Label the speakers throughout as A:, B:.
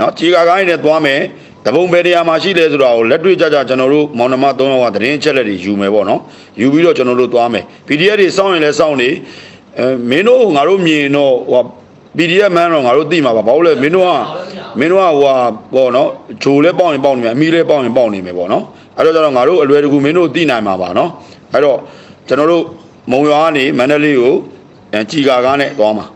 A: နော်ကြီးကာကိုင်းနဲ့သွားမယ်တပုံဘယ်တရားမှာရှိလဲဆိုတာကိုလက်တွေ့ကြကြကျွန်တော်တို့မောင်နှမ၃ယောက်ကသတင်းချက်လက်တွေယူမယ်ပေါ့နော်ယူပြီးတော့ကျွန်တော်တို့သွားမယ် PDF တွေစောင့်ရင်လည်းစောင့်နေအဲမင်းတို့ငါတို့မြင်တော့ဟို PDF မန်းတော့ငါတို့သိမှာပါဘာလို့လဲမင်းတို့ကမင်းတို့ကဟိုဟာပေါ့နော်ဂျိုလဲပေါက်ရင်ပေါက်နေမယ်အမီလဲပေါက်ရင်ပေါက်နေမယ်ပေါ့နော်အဲ့တော့ကျတော့ငါတို့အလွယ်တကူမင်းတို့သိနိုင်မှာပါနော်အဲ့တော့ကျွန်တော်တို့မုံရွာကနေမန္တလေးကိုအဲကြည်ကာကားနဲ့သွားမှာ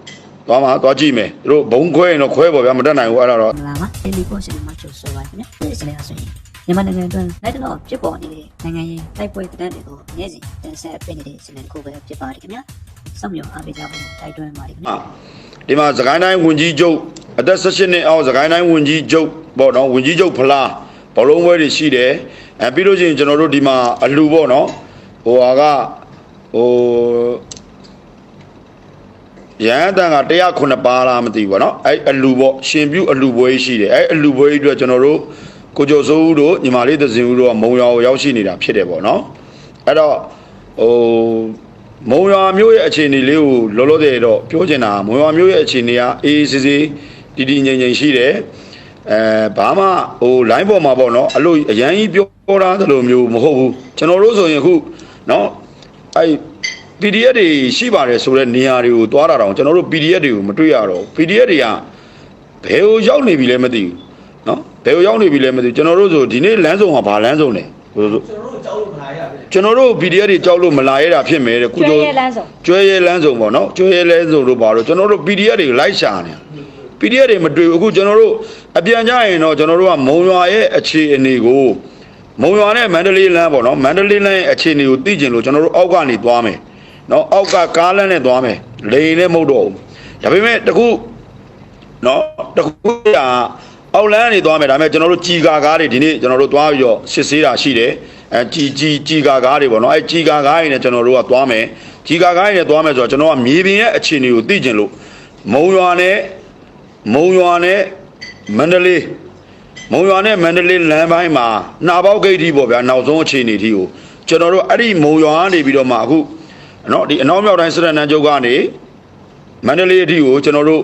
A: သွားမှာသွားကြည့်မယ်သူတို့ဘုံခွဲရင်တော့ခွဲပေါ့ဗျာမတက်နိုင်ဘူးအဲ့ဒါတော့
B: မလာပါတယ်လီပေါ်စင်မှာကျဆိုပါခင်ဗျဒီစနေအဆိုရင်မြန်မာနိုင်ငံအတွင်းလိုက်တော့ဖြစ်ပေါ်နေတဲ့နိုင်ငံရေးတိုက်ပွဲတဲ့တွေကိုညစီတင်ဆက်ပေးနေတဲ့စနေကိုပဲဖြစ်ပါတယ်ခင်ဗျစောင့်မျှော်အားပေးကြဖို့တိုက်တွန်းပါတယ်ခင်ဗျ
A: ဒီမှာစကိုင်းတိုင်းဝင်ကြီးချုပ်အသက်16နှစ်အောက်စကိုင်းတိုင်းဝင်ကြီးချုပ်ပေါ့နော်ဝင်ကြီးချုပ်ဖလားဘောလုံးပွဲတွေရှိတယ်အဲပြီးလို့ချင်းကျွန်တော်တို့ဒီမှာအလှပေါ့နော်ဟိုဟာကဟို ရဟန်းတန်က109ပါလားမသိဘူးပေါ့နော်အဲအလှပေါ့ရှင်ပြုအလှပွဲရှိတယ်အဲအလှပွဲကြီးအတွက်ကျွန်တော်တို့ကိုကျော်စိုးဦးတို့ညီမလေးသဇင်ဦးတို့ကမုံရွာကိုရောက်ရှိနေတာဖြစ်တယ်ပေါ့နော်အဲ့တော့ဟိုမုံရွာမျိုးရဲ့အခြေအနေလေးကိုလောလောဆယ်တော့ပြောချင်တာမုံရွာမျိုးရဲ့အခြေအနေကအေးအေးဆေးဆေးတည်တည်ငြိမ်ငြိမ်ရှိတယ်အဲဘာမှဟို line ပေါ်မှာပေါ့နော်အဲ့လိုအရန်ကြီးပြောတာသလိုမျိုးမဟုတ်ဘူးကျွန်တော်တို့ဆိုရင်အခုနော်အဲ့ PDF တွေရှိပါတယ်ဆိုတဲ့နေရာတွေကိုသွားတာတောင်ကျွန်တော်တို့ PDF တွေကိုမတွေ့ရတော့ဘူး PDF တွေကဘယ်ကိုရောက်နေပြီလဲမသိဘူးနော်ဘယ်ကိုရောက်နေပြီလဲမသိဘူးကျွန်တော်တို့ဆိုဒီနေ့လမ်းဆောင်ကဘာလမ်းဆောင်လဲဟိုဆို
C: ကျွန်တော်တို့ကြောက်လို့မလာရဘူး
A: ကျွန်တော်တို့ PDF တွေကြောက်လို့မလာရတာဖြစ်မယ်တဲ့ကု
D: ကျွဲ
A: သိုလ်
D: ရဲလမ်းဆုံး
A: ကျွဲရဲလမ်းစုံပေါ့နော်ကျွဲရဲလမ်းစုံတို့ပါတော့ကျွန်တော်တို့ PDF တွေလိုက်ရှာနေ PDF တွေမတွေ့ဘူးအခုကျွန်တော်တို့အပြန်ကြရင်တော့ကျွန်တော်တို့ကမုံရွာရဲ့အခြေအနေကိုမုံရွာနဲ့မန္တလေးလမ်းပေါ့နော်မန္တလေးလမ်းရဲ့အခြေအနေကိုသိကျင်လို့ကျွန်တော်တို့အောက်ကနေသွားမယ် နော်အောက်ကကားလမ်းနဲ့သွားမယ်လေရင်လည်းမဟုတ်တော့ဘူးဒါပေမဲ့တခုနော်တခုကအောက်လမ်းနေသွားမယ်ဒါပေမဲ့ကျွန်တော်တို့ကြည်ကာကားတွေဒီနေ့ကျွန်တော်တို့သွားပြီးတော့စစ်ဆေးတာရှိတယ်အဲကြည်ကြည်ကြည်ကာကားတွေပေါ့နော်အဲကြည်ကာကားတွေနဲ့ကျွန်တော်တို့ကသွားမယ်ကြည်ကာကားတွေနဲ့သွားမယ်ဆိုတော့ကျွန်တော်ကမြေပြင်ရဲ့အခြေအနေကိုသိကျင်လို့မုံရွာနဲ့မုံရွာနဲ့မန္တလေးမုံရွာနဲ့မန္တလေးလမ်းပိုင်းမှာနှာပေါက်ဂိတ်ကြီးပေါ့ဗျာနောက်ဆုံးအခြေအနေကြီးကိုကျွန်တော်တို့အဲ့ဒီမုံရွာကနေပြီးတော့မှအခု နော်ဒီအနောက်မြောက်တိုင်းစရနန်းကျုပ်ကနေမန္တလေးအထိကိုကျွန်တော်တို့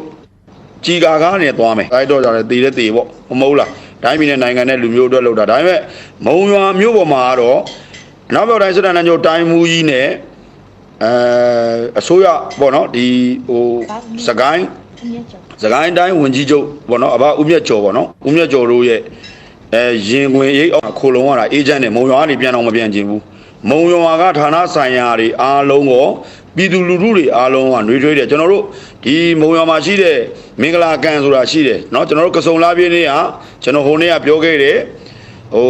A: ជីကာကားနဲ့သွားမယ်အဲ့တော့ကြတယ်တည်တဲ့တည်ပေါ့မမဟုတ်လားတိုင်းပြည်နဲ့နိုင်ငံနဲ့လူမျိုးအတွက်လောက်တာဒါပေမဲ့မုံရွာမြို့ပေါ်မှာကတော့နောက်ပြောက်တိုင်းစစ်တပ်နဲ့ညိုတိုင်းမူကြီးနဲ့အဲအစိုးရပေါ့နော်ဒီဟိုစကိုင်း
D: အမြင့်ကျော်
A: စကိုင်းတိုင်းဝင်ကြီးချုပ်ပေါ့နော်အဘဦးမြတ်ကျော်ပေါ့နော်ဦးမြတ်ကျော်တို့ရဲ့အဲရင်ဝင်ရိပ်အောင်ခိုလုံရတာအေဂျင့်နဲ့မုံရွာကနေပြန်တော့မပြန်ချင်ဘူး မုံရွာကဌာနဆိုင်ရာတွေအားလုံးကိုပြည်သူလူထုတွေအားလုံးကနှွေးထွေးတယ်ကျွန်တော်တို့ဒီမုံရွာမှာရှိတဲ့မင်္ဂလာကန်ဆိုတာရှိတယ်เนาะကျွန်တော်တို့ကစုံလာပြင်းနေ့ကကျွန်တော်ဟိုနေ့ကပြောခဲ့တယ်ဟို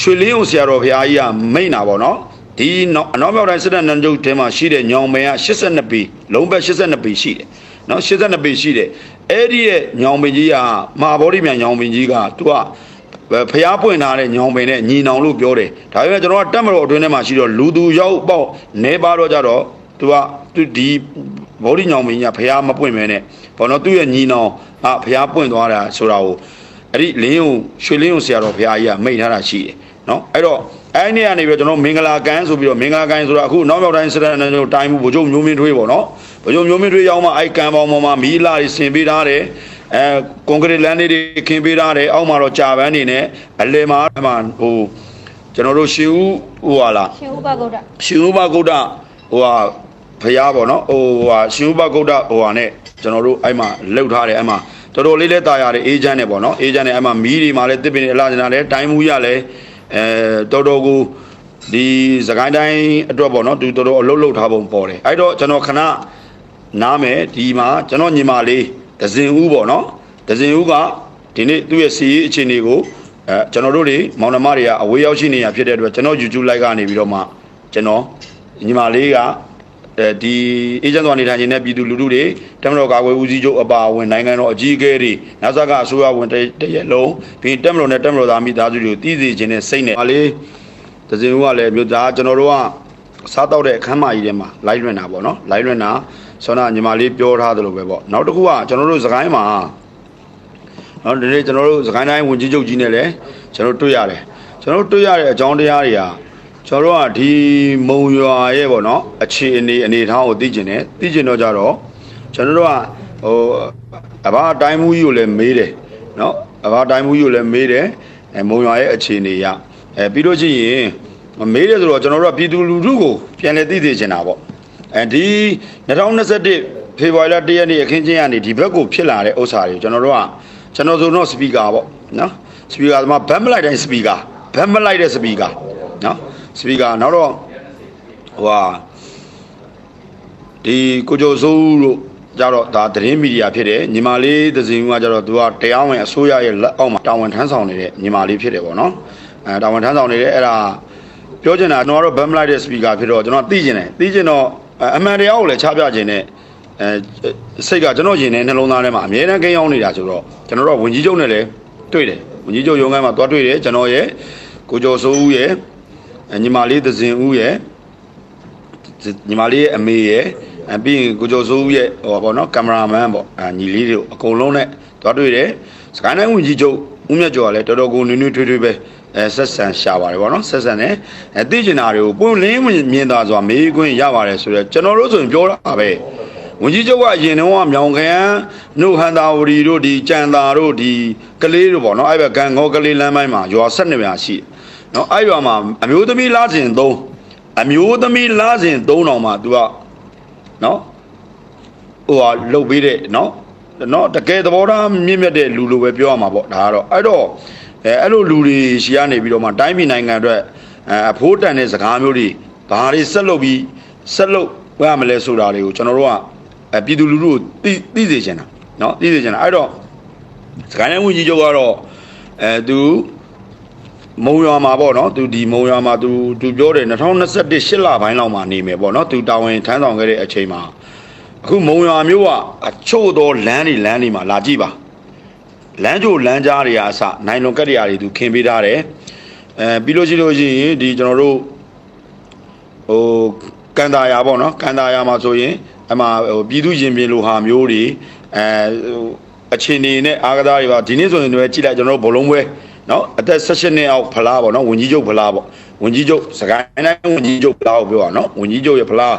A: ရွှေလင်းုံဆရာတော်ဘုရားကြီးကမိန့်တာပေါ့နော်ဒီနောက်အနောက်မြောက်တိုင်းစစ်တပ်နန်းချုပ်ထဲမှာရှိတဲ့ညောင်ပင်က82ပေလုံးဘက်82ပေရှိတယ်နော်82ပေရှိတယ်အဲ့ဒီရဲ့ညောင်ပင်ကြီးကမဟာဗောဓိမြန်ညောင်ပင်ကြီးကသူက ဖျားပွင့်ထားတဲ့ညောင်ပင်နဲ့ညီနောင်လို့ပြောတယ်ဒါပေမဲ့ကျွန်တော်ကတက်မတော်အတွင်းထဲမှာရှိတော့လူသူရောက်ပေါ့နေပါတော့ကြတော့သူကသူဒီဗောဓိညောင်ပင်ကြီးကဖျားမပွင့်မဲနဲ့ဘောနော်သူ့ရဲ့ညီနောင်ဟာဖျားပွင့်သွားတာဆိုတာကိုအဲ့ဒီလင်းုံရွှေလင်းုံဆရာတော်ဘုရားကြီးကမိန့်ထားတာရှိတယ်နော်အဲ့တော့အဲ့ဒီနေရာနေပြီးတော့ကျွန်တော်မင်္ဂလာကန်ဆိုပြီးတော့မင်္ဂလာကန်ဆိုတာအခုနောက်မြောက်တိုင်းစရဏတို့တိုင်းမှုဗိုလ်ချုပ်မျိုးမင်းထွေးပေါ့နော်ဗိုလ်ချုပ်မျိုးမင်းထွေးရောက်မှအဲ့ကန်ပေါင်းပေါ်မှာမီးလာတွေဆင်ပေးထားတယ် အဲကွန်ကရစ်လမ်းလေးတွေခင်းပေးထားတယ်အောက်မှာတော့ကြာပန်းနေနဲ့အလယ်မှာဟိုကျွန်တော်တို့ရှင်ဦးဟိုဟာလား
D: ရှင်ဥပဂုတ်တ
A: ရှင်ဥပဂုတ်တဟိုဟာဖရားပေါ့နော်ဟိုဟာရှင်ဥပဂုတ်တဟိုဟာနဲ့ကျွန်တော်တို့အဲ့မှာလှုပ်ထားတယ်အဲ့မှာတော်တော်လေးလဲတာရတယ်အေဂျင့်နဲ့ပေါ့နော်အေဂျင့်နဲ့အဲ့မှာမီးတွေမှာလဲတစ်ပင်တွေအလားကျနာလဲတိုင်းမူရလဲအဲတော်တော်ကိုဒီစကိုင်းတိုင်းအတွက်ပေါ့နော်သူတော်တော်အလုတ်လုတ်ထားပုံပေါ်တယ်အဲ့တော့ကျွန်တော်ခဏနားမယ်ဒီမှာကျွန်တော်ညီမလေး ဒဇင်ဦးပေါ့နော်ဒဇင်ဦးကဒီနေ့သူ့ရဲ့စီရေးအခြေအနေကိုအဲကျွန်တော်တို့တွေမောင်နှမတွေကအဝေးရောက်ရှိနေရဖြစ်တဲ့အတွက်ကျွန်တော် YouTube live ကနေပြီးတော့မှကျွန်တော်ညီမလေးကအဲဒီအေဂျင့်သွားနေထိုင်နေတဲ့ပြည်သူလူထုတွေတမတော်ကာကွယ်ဦးစီးချုပ်အပါအဝင်နိုင်ငံတော်အကြီးအကဲတွေနောက်ဆက်ကအစိုးရဝင်တရက်လုံးပြီးတမတော်နဲ့တမတော်သားမိသားစုတွေကိုတည်စီခြင်းနဲ့စိတ်နဲ့ပါလေဒဇင်ဦးကလည်းမြို့သားကျွန်တော်တို့ကစားတော့တဲ့အခမ်းမကြီးထဲမှာလိုက်လွင်တာပေါ့နော်လိုက်လွင်တာ ဆောနာညီမလေးပြောထားသလိုပဲပေါ့နောက်တစ်ခုကကျွန်တော်တို့စကိုင်းမှာနော်ဒီနေ့ကျွန်တော်တို့စကိုင်းတိုင်းဝင်ကြီးချုပ်ကြီးနဲ့လည်းကျွန်တော်တွေ့ရတယ်ကျွန်တော်တွေ့ရတဲ့အကြောင်းတရားတွေကကျွန်တော်တို့ကဒီမုံရွာရဲ့ပေါ့နော်အခြေအနေအနေအထားကိုသိကျင်တယ်သိကျင်တော့ကြတော့ကျွန်တော်တို့ကဟိုအဘအတိုင်းမူကြီးကိုလည်းမေးတယ်နော်အဘာတိုင်းမှုယူလည်းမေးတယ်အဲမုံရွာရဲ့အခြေအနေရအဲပြီးလို့ရှိရင်မေးတယ်ဆိုတော့ကျွန်တော်တို့ကပြည်သူလူထုကိုပြန်လည်သိသိချင်တာပေါ့ အဲဒီ2021ဖေဖော်ဝါရီလ1ရက်နေ့အခင်းချင်းကနေဒီဘက်ကိုဖြစ်လာတဲ့ဥစ္စာတွေကျွန်တော်တို့ကကျွန်တော်ဆိုတော့စပီကာပေါ့နော်စပီကာသမားဘတ်မလိုက်တိုင်းစပီကာဘတ်မလိုက်တဲ့စပီကာနော်စပီကာနောက်တော့ဟိုဟာဒီကိုကျော်စိုးတို့ကြတော့ဒါသတင်းမီဒီယာဖြစ်တယ်ညီမလေးသစင်ကကြတော့သူကတရားဝင်အစိုးရရဲ့လက်အောက်မှာတာဝန်ထမ်းဆောင်နေတဲ့ညီမလေးဖြစ်တယ်ပေါ့နော်အဲတာဝန်ထမ်းဆောင်နေတဲ့အဲ့ဒါပြောချင်တာကျွန်တော်ကတော့ဘမ်မလိုက်တဲ့ speaker ဖြစ်တော့ကျွန်တော်သိချင်တယ်သိချင်တော့ အမှန်တရားကိုလည်းချပြချင်တဲ့အဲစိတ်ကကျွန်တော်ရင်ထဲနှလုံးသားထဲမှာအမြဲတမ်းကိန်းအောင်နေတာဆိုတော့ကျွန်တော်တို့ဝင်ကြီးချုပ်နဲ့လည်းတွေ့တယ်ဝင်ကြီးချုပ်ရုံးခန်းမှာသွားတွေ့တယ်ကျွန်တော်ရဲ့ကိုကျော်စိုးဦးရဲ့ညီမလေးသစင်ဦးရဲ့ညီမလေးရဲ့အမေရဲ့အပြီးရင်ကိုကျော်စိုးဦးရဲ့ဟောပေါ့နော်ကင်မရာမန်ပေါ့အာညီလေးတို့အကုန်လုံးနဲ့သွားတွေ့တယ်စကိုင်းတိုင်းဝင်ကြီးချုပ်ဦးမြတ်ကျော်ကလည်းတော်တော်ကိုနွေးနွေးထွေးထွေးပဲ အဲဆက်ဆံရှာပါတယ်ဗောနော်ဆက်ဆံတယ်အဲသိကျင်တာတွေကိုပွင့်လင်းမြင်သာစွာမေးခွင့်ရပါတယ်ဆိုတော့ကျွန်တော်တို့ဆိုရင်ပြောတာပဲဝင်ကြီးချုပ်ကအရင်တုန်းကမြောင်ခရန်နှုတ်ဟန်တာဝရီတို့ဒီကြံသာတို့ဒီကလေးတို့ဗောနော်အဲ့ဘက်ကံငေါကလေးလမ်းပိုင်းမှာရွာဆက်နေများရှိနော်အဲ့ရွာမှာအမျိုးသမီးလားစဉ်သုံးအမျိုးသမီးလားစဉ်သုံးတောင်မှ तू ကနော်ဟိုဟာလှုပ်ပေးတဲ့နော်နော်တကယ်သဘောထားမြင့်မြတ်တဲ့လူလိုပဲပြောရမှာပေါ့ဒါကတော့အဲ့တော့ အဲအဲ့လိုလူတွေရှီကနေပြီးတော့မှတိုင်းပြည်နိုင်ငံအတွက်အဲအဖိုးတန်တဲ့စကားမျိုးတွေဘာတွေဆက်လုပ်ပြီးဆက်လုပ်ရမလဲဆိုတာတွေကိုကျွန်တော်တို့ကအပြည်သူလူထုကိုသိသိစေချင်တာနော်သိစေချင်တာအဲ့တော့စကိုင်းတိုင်းဝန်ကြီးချုပ်ကတော့အဲသူမုံရွာမှာပေါ့နော်သူဒီမုံရွာမှာသူသူပြောတယ်2021 8လပိုင်းလောက်မှာနေမယ်ပေါ့နော်သူတာဝန်ထမ်းဆောင်ခဲ့တဲ့အချိန်မှာအခုမုံရွာမျိုးကအချို့သောလမ်းတွေလမ်းတွေမှာလာကြည့်ပါ လမ်းကြိုလမ်းကြားတွေအားအစနိုင်လွန်ကက်တွေအားတွေသူခင်ပေးထားတယ်အဲပြီးလို့ရှိလို့ရှိရင်ဒီကျွန်တော်တို့ဟိုကန်တာယာပေါ့နော်ကန်တာယာမှာဆိုရင်အမှဟိုပြည်သူရင်ပြင်လိုဟာမျိုးတွေအဲဟိုအခြေအနေနဲ့အားကစားတွေပါဒီနေ့ဆိုရင်လည်းကြည့်လိုက်ကျွန်တော်တို့ဘလုံးပွဲနော်အသက်16နှစ်အောက်ဖလားပေါ့နော်ဝင်ကြီးချုပ်ဖလားပေါ့ဝင်ကြီးချုပ်စကိုင်းတိုင်းဝင်ကြီးချုပ်ဖလားကိုပြောတာနော်ဝင်ကြီးချုပ်ရဲ့ဖလား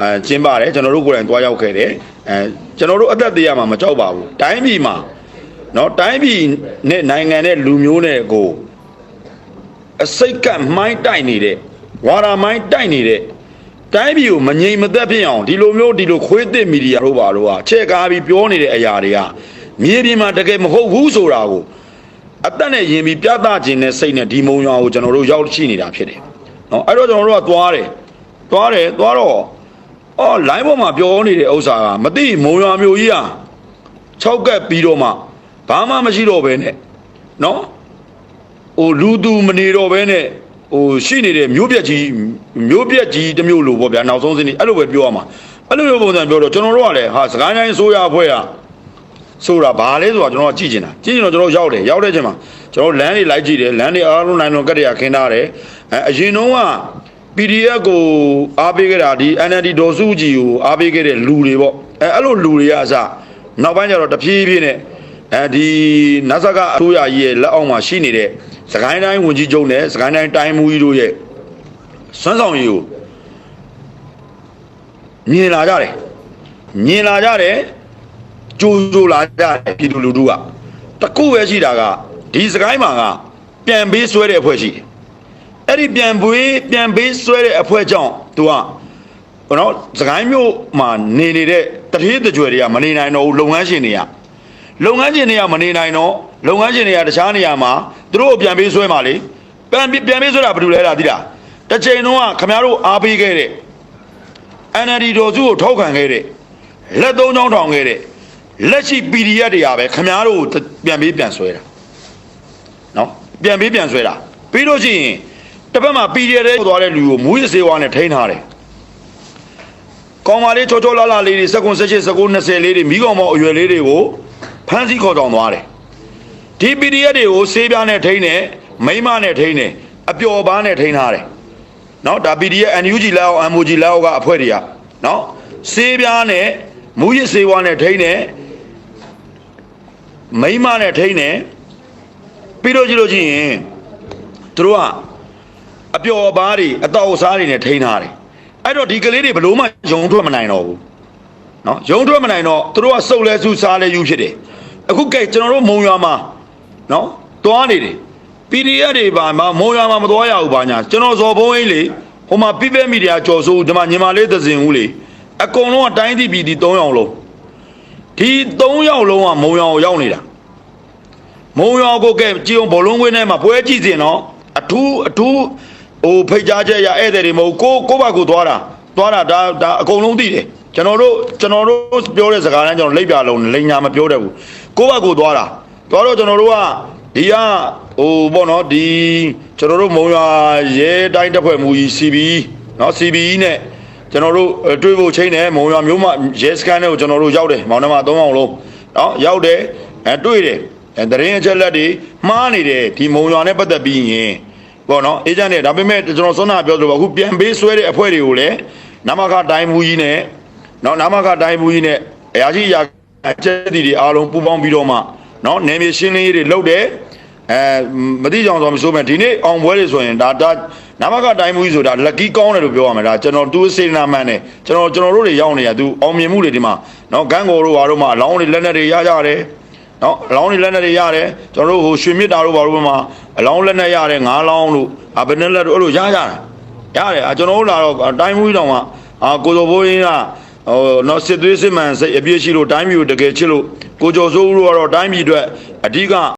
A: အဲကျင်းပါတယ်ကျွန်တော်တို့ကိုယ်တိုင်တွားရောက်ခဲ့တယ်အဲကျွန်တော်တို့အသက်သေးရမှာမကြောက်ပါဘူးတိုင်းပြည်မှာ နော်တိုင်းပြည်နဲ့နိုင်ငံနဲ့လူမျိုးနဲ့ကိုအစိတ်ကမိုင်းတိုက်နေတဲ့ဝါရာမိုင်းတိုက်နေတဲ့တိုင်းပြည်ကိုမငြိမ်မသက်ဖြစ်အောင်ဒီလိုမျိုးဒီလိုခွေးသစ်မီဒီယာတို့ပါတော့အချက်ကားပြီးပြောနေတဲ့အရာတွေကမြေပြင်မှာတကယ်မဟုတ်ဘူးဆိုတာကိုအသက်နဲ့ယင်ပြီးပြသခြင်းနဲ့စိတ်နဲ့ဒီမုံရွာကိုကျွန်တော်တို့ရောက်ရှိနေတာဖြစ်တယ်။နော်အဲ့တော့ကျွန်တော်တို့ကသွားတယ်။သွားတယ်သွားတော့အော် line ပေါ်မှာပြောနေတဲ့ဥစ္စာကမသိမုံရွာမျိုးကြီးဟာ6ကက်ပြီးတော့မှ ဘာမှမရှိတော့ဘဲနဲ့နော်ဟိုလူသူမနေတော့ဘဲနဲ့ဟိုရှိနေတဲ့မျိုးပြက်ကြီးမျိုးပြက်ကြီးတစ်မျိုးလိုပေါ့ဗျာနောက်ဆုံးစင်းအဲ့လိုပဲပြောရမှာအဲ့လိုမျိုးပုံစံပြောတော့ကျွန်တော်တို့ကလည်းဟာစကိုင်းတိုင်းဆိုးရအဖွဲ့ကဆိုတာဘာလဲဆိုတာကျွန်တော်ကကြည့်ချင်တာကြည့်ချင်တော့ကျွန်တော်ရောက်တယ်ရောက်တဲ့ချိန်မှာကျွန်တော်လမ်းတွေလိုက်ကြည့်တယ်လမ်းတွေအားလုံးနိုင်လုံးကတ်တွေကခင်းထားတယ်အဲအရင်တုန်းက PDF ကိုအားပေးခဲ့တာဒီ NLD ဒေါ်စုကြည်ကိုအားပေးခဲ့တဲ့လူတွေပေါ့အဲအဲ့လိုလူတွေကအစနောက်ပိုင်းကျတော့တဖြည်းဖြည်းနဲ့ အဲဒီနတ်ဆကအစိုးရကြီးရဲ့လက်အောက်မှာရှိနေတဲ့စကိုင်းတိုင်းဝန်ကြီးချုပ်နဲ့စကိုင်းတိုင်းတိုင်းမူကြီးတို့ရဲ့စွမ်းဆောင်ရည်ကိုမြင်လာကြတယ်မြင်လာကြတယ်ကြိုးကြိုးလာကြတယ်ပြည်သူလူထုကတခုပဲရှိတာကဒီစကိုင်းမှာကပြန်ပေးဆွဲတဲ့အဖွဲ့ရှိတယ်အဲ့ဒီပြန်ပွေးပြန်ပေးဆွဲတဲ့အဖွဲ့ကြောင့်သူကဘောနော်စကိုင်းမြို့မှာနေနေတဲ့တထေးတကြွယ်တွေကမနေနိုင်တော့ဘူးလုပ်ငန်းရှင်တွေက လုပ်ငန်းရှင်တွေကမနေနိုင်တော့လုပ်ငန်းရှင်တွေကတခြားနေရာမှာသူတို့ကိုပြန်ပေးဆွဲမှာလေပြန်ပေးပြန်ပေးဆွဲတာဘာလို့လဲလားသိလားတစ်ချိန်လုံးကခမရတို့အားပေးခဲ့တဲ့ NLD တော်စုကိုထောက်ခံခဲ့တဲ့လက်သုံးချောင်းထောင်ခဲ့တဲ့လက်ရှိ PDF တွေကပဲခမရတို့ကိုပြန်ပေးပြန်ဆွဲတာနော်ပြန်ပေးပြန်ဆွဲတာပြီးလို့ရှိရင်တစ်ဖက်မှာ PDF တဲ့သွားတဲ့လူကိုမူးယစ်စေဝါနဲ့ထိန်းထားတယ်ကောင်မလေးချောချောလာလာလေးတွေစက္ကွန်16စက္ကွန်20လေးတွေမိကောင်မောင်အရွယ်လေးတွေကို ဖမ်းဆီးခေါ်ဆောင်သွားတယ်ဒီ PDF တွေကိုဆေးပြားနဲ့ထိန်းတယ်မိန်းမနဲ့ထိန်းတယ်အပျော်ပားနဲ့ထိန်းထားတယ်နော်ဒါ PDF NUG လက်အောက် MOG လက်အောက်ကအဖွဲ့တွေကနော်ဆေးပြားနဲ့မူရစ်ဆေးဝါးနဲ့ထိန်းတယ်မိန်းမနဲ့ထိန်းတယ်ပြီးတော့ကြည့်လို့ချင်းရင်သူတို့ကအပျော်ပါးတွေအတော်စားတွေနဲ့ထိန်းထားတယ်အဲ့တော့ဒီကလေးတွေဘလို့မှယုံထွက်မနိုင်တော့ဘူးနော်ယုံထွက်မနိုင်တော့သူတို့ကစုပ်လဲစုစားလဲယူဖြစ်တယ် အခုကဲကျွန်တော်တို့မုံရွာမှာနော်သွားနေတယ် PDF တွေပါမမုံရမှာမသွားရဘူးပါညာကျွန်တော်ဇော်ဘုံအင်းလေဟိုမှာပြပမီဒီယာကြော်စိုးဒီမှာညီမလေးသဇင်ဦးလေအကုန်လုံးကတိုင်းတီပြည်ဒီ3ယောက်လုံးဒီ3ယောက်လုံးကမုံရအောင်ရောက်နေတာမုံရကိုကဲကြည်အောင်ဘောလုံးကွင်းထဲမှာပွဲကြည့်စင်တော့အထူးအထူးဟိုဖိတ်ကြားချက်ရဧည့်သည်တွေမဟုတ်ကိုကိုဘကူသွားတာသွားတာဒါဒါအကုန်လုံးသိတယ် ကျွန်တော်တို့ကျွန်တော်တို့ပြောတဲ့စကားတန်းကျွန်တော်လိပ်ပြလုံးလိန်ညာမပြောတတ်ဘူးကိုဘကူသွားတာသွားတော့ကျွန်တော်တို့ကဒီကဟိုပေါ့နော်ဒီကျွန်တော်တို့မုံရွာရဲတိုင်းတပ်ဖွဲ့မူကြီး CB နော် CB နဲ့ကျွန်တော်တို့တွေးဖို့ချိန်တယ်မုံရွာမျိုးမရဲစခန်းတွေကိုကျွန်တော်တို့ရောက်တယ်မောင်နှမ၃အောင်လုံးနော်ရောက်တယ်အဲတွေးတယ်အဲတရင်အချက်လက်တွေမှားနေတယ်ဒီမုံရွာနဲ့ပတ်သက်ပြီးရင်ပေါ့နော်အေဂျင့်နဲ့ဒါပေမဲ့ကျွန်တော်စွမ်းနာပြောသလိုပါအခုပြန်ပေးဆွဲတဲ့အဖွဲ့တွေကိုလည်းနမခတိုင်းမူကြီးနဲ့ နော်နမခတိုင်းမူကြီးနဲ့အရာကြီးအရာအချက်အတီတွေအားလုံးပူးပေါင်းပြီးတော့မှနော်နေမြေရှင်းလင်းရေးတွေလုပ်တယ်အဲမတိကြောင်ဆိုမဆိုမဲ့ဒီနေ့အောင်ပွဲတွေဆိုရင်ဒါဒါနမခတိုင်းမူကြီးဆိုတာလက်ကီးကောင်းတယ်လို့ပြောရမယ်ဒါကျွန်တော်သူစေနာမှန်တယ်ကျွန်တော်ကျွန်တော်တို့တွေရောက်နေရသူအောင်မြင်မှုတွေဒီမှာနော်ဂန်းကိုတို့ဘာတို့မှအလောင်းတွေလက်နက်တွေရကြတယ်နော်အလောင်းတွေလက်နဲ့တွေရတယ်ကျွန်တော်တို့ဟိုရွှေမြစ်တာတို့ဘာလို့မှအလောင်းလက်နဲ့ရတယ်ငါးလောင်းတို့အဘယ်နဲ့လက်တို့အဲ့လိုရကြတာရတယ်အကျွန်တော်တို့လာတော့အတိုင်းမူကြီးတောင်ကအာကိုစောဘိုးရင်းက ဟိုနော်စစ်သွေးစစ်မှန်စိတ်အပြည့်ရှိလို့တိုင်းပြည်ကိုတကယ်ချစ်လို့ကိုကျော်စိုးဦးတို့ကတော့တိုင်းပြည်အတွက်အဓိက